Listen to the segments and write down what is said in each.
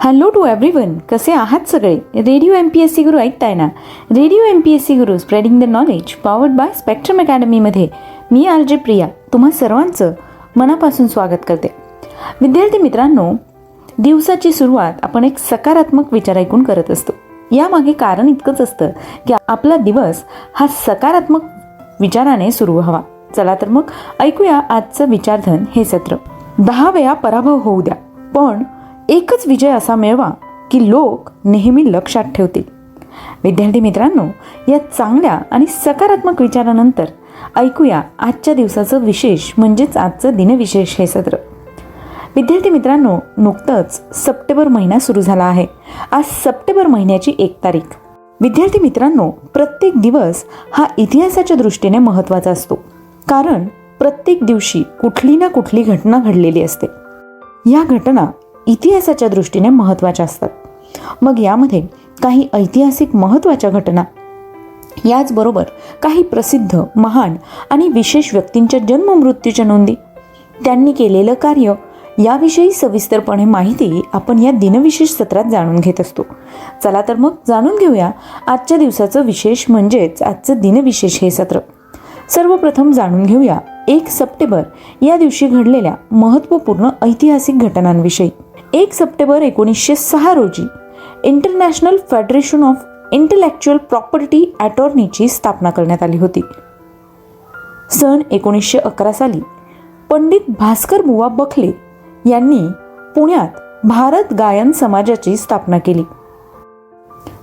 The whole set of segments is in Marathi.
हॅलो टू एव्हरीवन कसे आहात सगळे? Radio M P S C Guru ऐकताय ना? Radio M P S C Guru spreading the knowledge powered by spectrum अकॅडमीमध्ये मी आर जे प्रिया. तुम्हा सर्वांचं मनापासून स्वागत करते. विद्यार्थी मित्रांनो दिवसाची सुरुवात आपण एक सकारात्मक विचार ऐकून करत असतो. यामागे कारण इतकंच असतं की आपला दिवस हा सकारात्मक विचाराने सुरू व्हावा. चला तर मग ऐकूया आजचं विचारधन हे सत्र. दहा वेळा पराभव होऊ द्या. पण एकच विजय असा मिळवा की लोक नेहमी लक्षात ठेवतील. विद्यार्थी मित्रांनो या चांगल्या आणि सकारात्मक विचारानंतर ऐकूया आजच्या दिवसाचं विशेष म्हणजेच आजचं दिनविशेष हे सत्र. विद्यार्थी मित्रांनो नुकतंच सप्टेंबर महिना सुरू झाला आहे. आज सप्टेंबर महिन्याची एक तारीख. विद्यार्थी मित्रांनो प्रत्येक दिवस हा इतिहासाच्या दृष्टीने महत्त्वाचा असतो. कारण प्रत्येक दिवशी कुठली ना कुठली घटना घडलेली असते. या घटना इतिहासाच्या दृष्टीने महत्त्वाच्या असतात. मग यामध्ये काही ऐतिहासिक महत्त्वाच्या घटना याचबरोबर काही प्रसिद्ध महान आणि विशेष व्यक्तींच्या जन्ममृत्यूच्या नोंदी त्यांनी केलेलं कार्य याविषयी सविस्तरपणे माहिती आपण या दिनविशेष सत्रात जाणून घेत असतो. चला तर मग जाणून घेऊया आजच्या दिवसाचं विशेष म्हणजेच आजचं दिनविशेष हे सत्र. सर्वप्रथम जाणून घेऊया एक सप्टेंबर या दिवशी घडलेल्या महत्त्वपूर्ण ऐतिहासिक घटनांविषयी. एक सप्टेंबर एकोणीसशे सहा रोजी International Federation of Intellectual Property अटॉर्नीची स्थापना करण्यात आली होती. सन एकोणीसशे अकरा साली पंडित भास्कर बुवा बखले यांनी पुण्यात भारत गायन समाजाची स्थापना केली.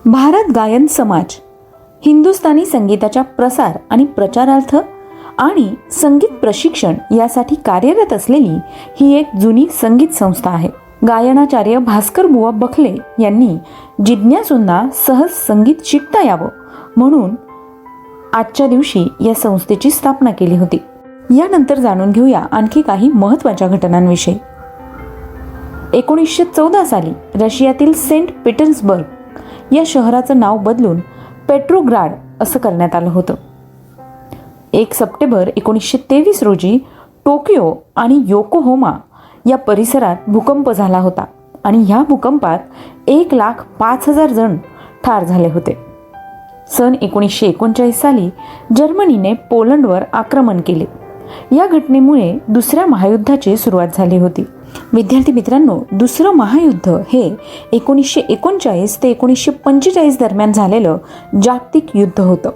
भारत गायन समाज हिंदुस्थानी संगीताच्या प्रसार आणि प्रचारार्थ आणि संगीत प्रशिक्षण यासाठी कार्यरत असलेली ही एक जुनी संगीत संस्था आहे. गायनाचार्य भास्कर बुवा बखले यांनी जिज्ञासूंना सहज संगीत शिकता यावं म्हणून आजच्या दिवशी या संस्थेची स्थापना केली होती. यानंतर जाणून घेऊया आणखी काही महत्त्वाच्या घटनांविषयी. एकोणीसशे चौदा साली रशियातील सेंट पीटर्सबर्ग या शहराचं नाव बदलून पेट्रोग्राड असं करण्यात आलं होतं. एक सप्टेंबर एकोणीसशे तेवीस रोजी टोकियो आणि योकोहोमा या परिसरात भूकंप झाला होता आणि ह्या भूकंपात एक लाख पाच हजार जण ठार झाले होते. सन एकोणीसशे एकोणचाळीस साली जर्मनीने पोलंडवर आक्रमण केले. या घटनेमुळे दुसऱ्या महायुद्धाची सुरुवात झाली होती. विद्यार्थी मित्रांनो दुसरं महायुद्ध हे एकोणीसशे एकोणचाळीस ते एकोणीसशे पंचेचाळीस दरम्यान झालेलं जागतिक युद्ध होतं.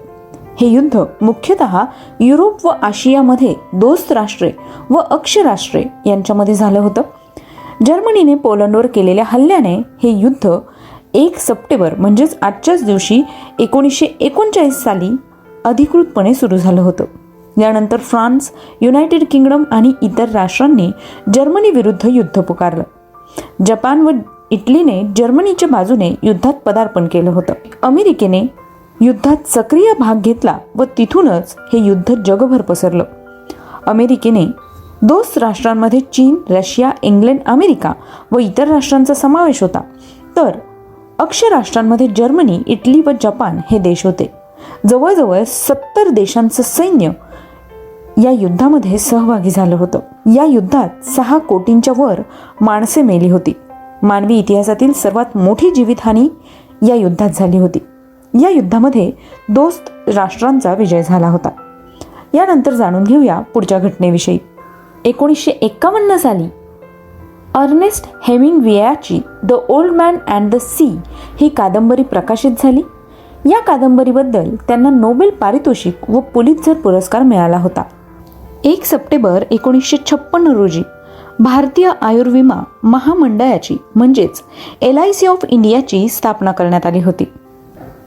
हे युद्ध मुख्यतः युरोप व आशियामध्ये दोस्त राष्ट्रे व अक्ष राष्ट्रे यांच्यामध्ये झालं होतं. जर्मनीने पोलंडवर केलेल्या हल्ल्याने हे युद्ध एक सप्टेंबर म्हणजेच आजच्याच दिवशी एकोणीसशे एकोणचाळीस साली अधिकृतपणे सुरू झालं होतं. यानंतर फ्रान्स युनायटेड किंगडम आणि इतर राष्ट्रांनी जर्मनी विरुद्ध युद्ध पुकारलं. जपान व इटलीने जर्मनीच्या बाजूने युद्धात पदार्पण केलं होतं. अमेरिकेने युद्धात सक्रिय भाग घेतला व तिथूनच हे युद्ध जगभर पसरलं. अमेरिकेने दोस्त राष्ट्रांमध्ये चीन रशिया इंग्लंड अमेरिका व इतर राष्ट्रांचा समावेश होता. तर अक्ष राष्ट्रांमध्ये जर्मनी इटली व जपान हे देश होते. जवळजवळ सत्तर देशांचं सैन्य या युद्धामध्ये सहभागी झालं होतं. या युद्धात सहा कोटींच्या वर माणसे मेली होती. मानवी इतिहासातील सर्वात मोठी जीवितहानी या युद्धात झाली होती. या युद्धामध्ये दोस्त राष्ट्रांचा विजय झाला होता. यानंतर जाणून घेऊया पुढच्या घटनेविषयी. एकोणीसशे एक्कावन्न साली अर्नेस्ट हेमिंग वियाची The Old Man and the Sea ही कादंबरी प्रकाशित झाली. या कादंबरीबद्दल त्यांना नोबेल पारितोषिक व पुलित्झर पुरस्कार मिळाला होता. एक सप्टेंबर एकोणीसशे छप्पन्न रोजी भारतीय आयुर्विमा महामंडळाची म्हणजेच एल आय सी ऑफ इंडियाची स्थापना करण्यात आली होती.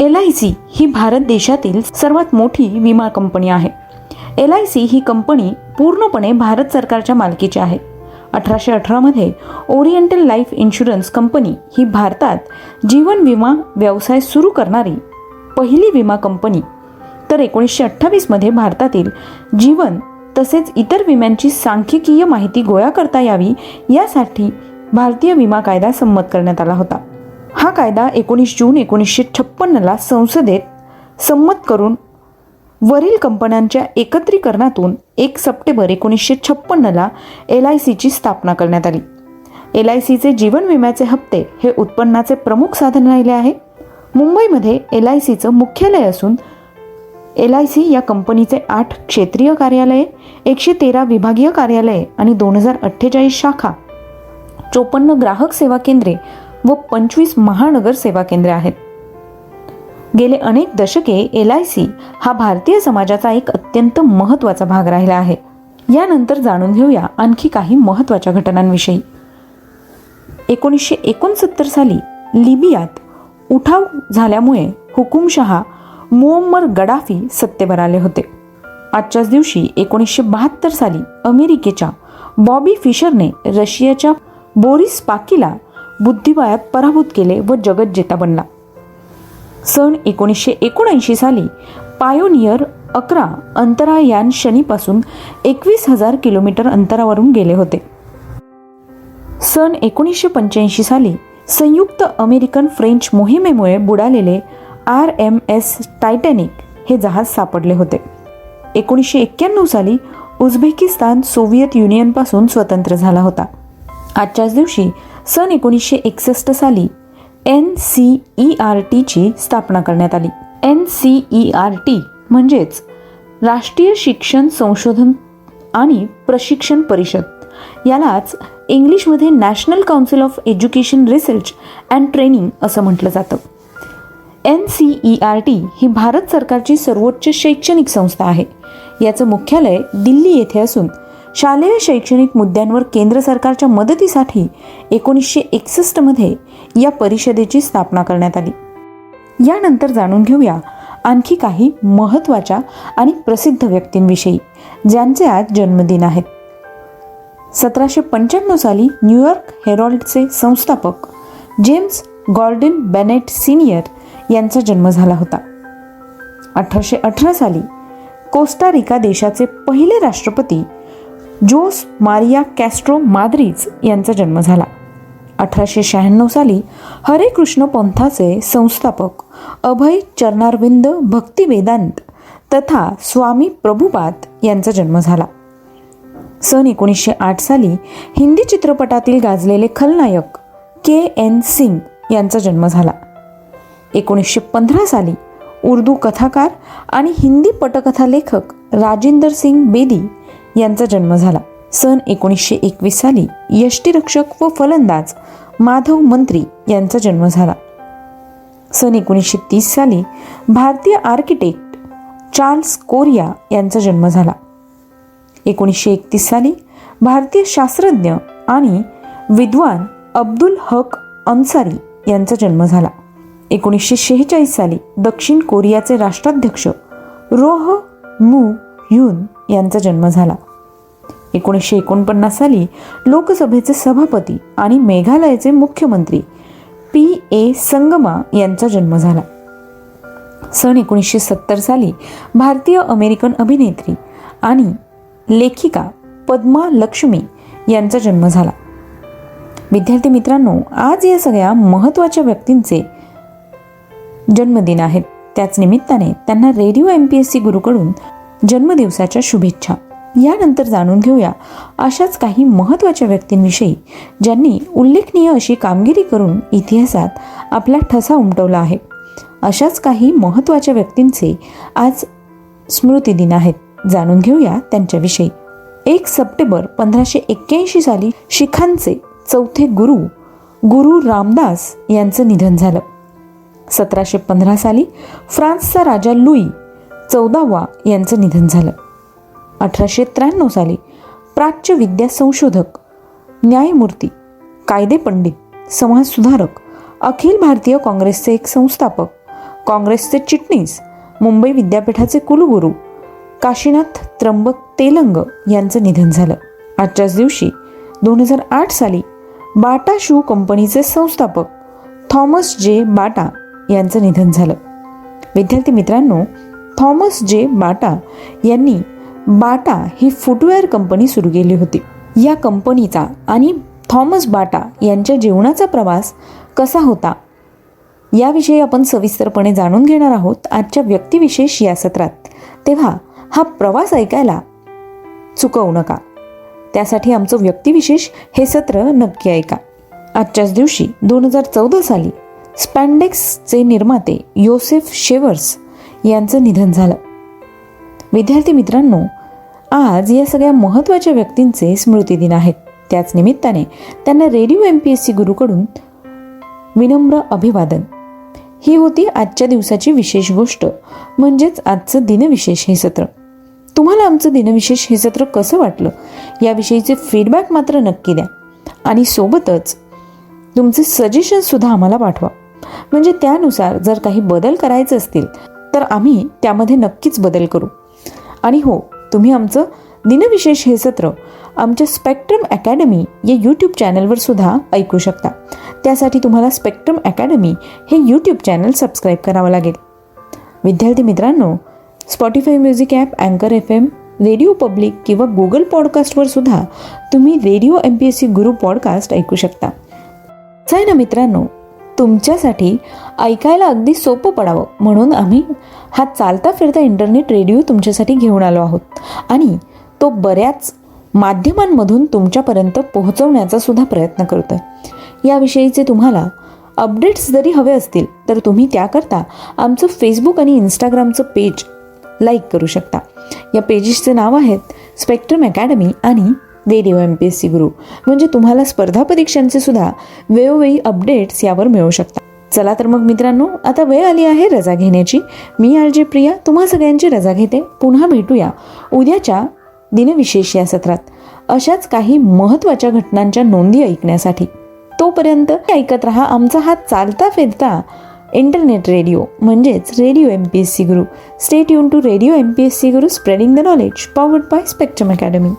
एल आय सी ही भारत देशातील सर्वात मोठी विमा कंपनी आहे. एल आय सी ही कंपनी पूर्णपणे भारत सरकारच्या मालकीची आहे. अठराशे अठरामध्ये ओरिएंटल लाईफ इन्शुरन्स कंपनी ही भारतात जीवन विमा व्यवसाय सुरू करणारी पहिली विमा कंपनी. तर एकोणीसशे अठ्ठावीसमध्ये भारतातील जीवन तसेच इतर विम्यांची सांख्यिकीय माहिती गोळा करता यावी यासाठी भारतीय विमा कायदा संमत करण्यात आला होता. हा कायदा एकोणीस जून एकोणीसशे छप्पन्नला संसदेत संमत करून वरील कंपन्यांच्या एकत्रीकरणातून एक सप्टेंबर एकोणीसशे छप्पन्नला एल आय सीची स्थापना करण्यात आली. एल आय सीचे जीवन विम्याचे हप्ते हे उत्पन्नाचे प्रमुख साधन राहिले आहे. मुंबईमध्ये एल आय सीचं मुख्यालय असून एल आय सी या कंपनीचे आठ क्षेत्रीय कार्यालये एकशे तेरा विभागीय कार्यालये आणि दोन हजार अठ्ठेचाळीस शाखा चोपन्न ग्राहक सेवा केंद्रे व पंचवीस महानगर सेवा केंद्रे आहेत. गेले अनेक दशके एल आय सी हा भारतीय समाजाचा एक अत्यंत महत्त्वाचा भाग राहिला आहे. यानंतर जाणून घेऊया आणखी काही महत्त्वाच्या घटनांविषयी. एकोणीसशे एकोणसत्तर साली लिबियात उठाव झाल्यामुळे हुकुमशहा मुअम्मर गडाफी सत्तेवर आले होते. आजच्याच दिवशी एकोणीसशे बहात्तर साली अमेरिकेच्या बॉबी फिशरने रशियाच्या बोरिस पाकीला बुद्धिबळात पराभूत केले व जगज्जेता बनला. सन एकोणीसशे एकोणऐंशी साली पायोनियर अकरा अंतरायान शनीपासून एकवीस हजार किलोमीटर अंतरावरून गेले होते. सन एकोणीसशे पंच्याऐंशी साली संयुक्त अमेरिकन फ्रेंच मोहिमेमुळे बुडालेले आर एम एस टायटॅनिक हे जहाज सापडले होते. एकोणीसशे एक्क्याण्णव साली उझबेकिस्तान सोव्हिएत युनियनपासून स्वतंत्र झाला होता. आजच्याच दिवशी सन एकोणीसशे एकसष्ट साली एन सी ई आर टीची स्थापना करण्यात आली. N C E R T म्हणजेच राष्ट्रीय शिक्षण संशोधन आणि प्रशिक्षण परिषद. यालाच इंग्लिशमध्ये National Council of Education Research and Training असं म्हटलं जातं. N C E R T ही भारत सरकारची सर्वोच्च शैक्षणिक संस्था आहे. याचं मुख्यालय दिल्ली येथे असून शालेय शैक्षणिक मुद्द्यांवर केंद्र सरकारच्या मदतीसाठी एकोणीसशे एकसष्टमध्ये या परिषदेची स्थापना करण्यात आली. यानंतर जाणून घेऊया आणखी काही महत्त्वाच्या आणि प्रसिद्ध व्यक्तींविषयी ज्यांचे आज जन्मदिन आहेत. सतराशे पंच्याण्णव साली न्यूयॉर्क हेरॉल्डचे संस्थापक जेम्स गॉर्डन बेनेट सिनियर यांचा जन्म झाला होता. अठराशे अठरा साली कोस्टारिका देशाचे पहिले राष्ट्रपती जोस मारिया कॅस्ट्रो माद्रिज यांचा जन्म झाला. अठराशे शहाण्णव साली हरे कृष्ण पंथाचे संस्थापक अभय चरणारविंद भक्तिवेदांत तथा स्वामी प्रभुपाद यांचा जन्म झाला. सन एकोणीसशे आठ साली हिंदी चित्रपटातील गाजलेले खलनायक के एन सिंग यांचा जन्म झाला. एकोणीसशे पंधरा साली उर्दू कथाकार आणि हिंदी पटकथा लेखक राजेंदर सिंग बेदी यांचा जन्म झाला. सन एकोणीसशे एकवीस साली यष्टीरक्षक व फलंदाज माधव मंत्री यांचा जन्म झाला. सन एकोणीसशे तीस साली भारतीय आर्किटेक्ट चार्ल्स कोरिया यांचा जन्म झाला. एकोणीसशे एकतीस साली भारतीय शास्त्रज्ञ आणि विद्वान अब्दुल हक अन्सारी यांचा जन्म झाला. एकोणीसशे शेहेचाळीस साली दक्षिण कोरियाचे राष्ट्राध्यक्ष रोह मू. ह्यून यांचा जन्म झाला. एकोणीसशे एकोणपन्नास साली लोकसभेचे सभापती आणि मेघालयाचे मुख्यमंत्री पी. ए. संगमा यांचा जन्म झाला. सन एकोणीसशे सत्तर साली भारतीय अमेरिकन अभिनेत्री आणि लेखिका पद्मा लक्ष्मी यांचा जन्म झाला. विद्यार्थी मित्रांनो आज या सगळ्या महत्त्वाच्या व्यक्तींचे जन्मदिन आहेत. त्याच निमित्ताने त्यांना radio M P S C गुरुकडून जन्मदिवसाच्या शुभेच्छा. यानंतर जाणून घेऊया अशाच काही महत्त्वाच्या व्यक्तींविषयी ज्यांनी उल्लेखनीय अशी कामगिरी करून इतिहासात आपला ठसा उमटवला आहे. अशाच काही महत्त्वाच्या व्यक्तींचे आज स्मृतिदिन आहेत. जाणून घेऊया त्यांच्याविषयी. एक सप्टेंबर पंधराशे एक्क्याऐंशी साली शिखांचे चौथे गुरु गुरु रामदास यांचं निधन झालं. सतराशे पंधरा साली फ्रान्सचा राजा लुई चौदावा यांचं निधन झालं. अठराशे त्र्याण्णव साली प्राच्य विद्या संशोधक न्यायमूर्ती कायदे पंडित समाजसुधारक अखिल भारतीय काँग्रेसचे एक संस्थापक काँग्रेसचे चिटणीस मुंबई विद्यापीठाचे कुलगुरू काशीनाथ त्र्यंबक तेलंग यांचं निधन झालं. आजच्याच दिवशी दोन हजार आठ साली बाटा शू कंपनीचे संस्थापक थॉमस जे बाटा यांचं निधन झालं. विद्यार्थी मित्रांनो थॉमस जे बाटा यांनी बाटा ही फुटवेअर कंपनी सुरू केली होती. या कंपनीचा आणि थॉमस बाटा यांच्या जीवनाचा प्रवास कसा होता याविषयी आपण सविस्तरपणे जाणून घेणार आहोत आजच्या व्यक्तिविशेष या सत्रात. तेव्हा हा प्रवास ऐकायला चुकवू नका. त्यासाठी आमचं व्यक्तिविशेष हे सत्र नक्की ऐका. आजच्याच दिवशी दोन हजार चौदा साली स्पॅन्डेक्सचे निर्माते योसेफ शेवर्स यांचं निधन झालं. विद्यार्थी मित्रांनो आज या सगळ्या महत्त्वाच्या व्यक्तींचे स्मृतिदिन आहेत. त्याच निमित्ताने त्यांना radio M P S C गुरुकडून विनम्र अभिवादन. ही होती आजच्या दिवसाची विशेष गोष्ट म्हणजेच आजचं दिनविशेष हे सत्र. तुम्हाला आमचं दिनविशेष हे सत्र कसं वाटलं याविषयीचे फीडबॅक मात्र नक्की द्या. आणि सोबतच तुमचे सजेशनसुद्धा आम्हाला पाठवा. म्हणजे त्यानुसार जर काही बदल करायचे असतील तर आम्ही त्यामध्ये नक्कीच बदल करू. आणि हो तुम्ही आमचं दिनविशेष हे सत्र आमच्या स्पेक्ट्रम अकॅडमी या यूट्यूब चॅनलवर सुद्धा ऐकू शकता. त्यासाठी तुम्हाला स्पेक्ट्रम अकॅडमी हे यूट्यूब चॅनल सबस्क्राईब करावं लागेल. विद्यार्थी मित्रांनो स्पॉटीफाय म्युझिक ॲप अँकर एफ एम रेडिओ पब्लिक किंवा गुगल पॉडकास्टवर सुद्धा तुम्ही radio M P S C Guru podcast ऐकू शकता. असं आहे ना मित्रांनो तुमच्यासाठी ऐकायला अगदी सोपं पडावं. म्हणून आम्ही हा चालता फिरता इंटरनेट रेडिओ तुमच्यासाठी घेऊन आलो आहोत. आणि तो बऱ्याच माध्यमांमधून तुमच्यापर्यंत पोहोचवण्याचा सुद्धा प्रयत्न करतोय. याविषयीचे तुम्हाला अपडेट्स जरी हवे असतील तर तुम्ही त्याकरता आमचं फेसबुक आणि इंस्टाग्रामचं पेज लाईक करू शकता. या पेजेसचे नाव आहेत स्पेक्ट्रम अकॅडमी आणि radio M P S C Guru म्हणजे तुम्हाला स्पर्धा परीक्षांचे सुद्धा वेळोवेळी अपडेट्स यावर मिळू शकतात. चला तर मग मित्रांनो आता वेळ आली आहे रजा घेण्याची. मी आरजे प्रिया तुम्हा सगळ्यांची रजा घेते. पुन्हा भेटूया उद्याच्या दिनविशेष या सत्रात. अशाच काही महत्त्वाच्या घटनांच्या नोंदी ऐकण्यासाठी. तोपर्यंत ऐकत रहा आमचा हा चालता फिरता इंटरनेट रेडिओ म्हणजेच radio M P S C Guru. Stay युन to radio M P S C Guru spreading the knowledge powered by Spectrum Academy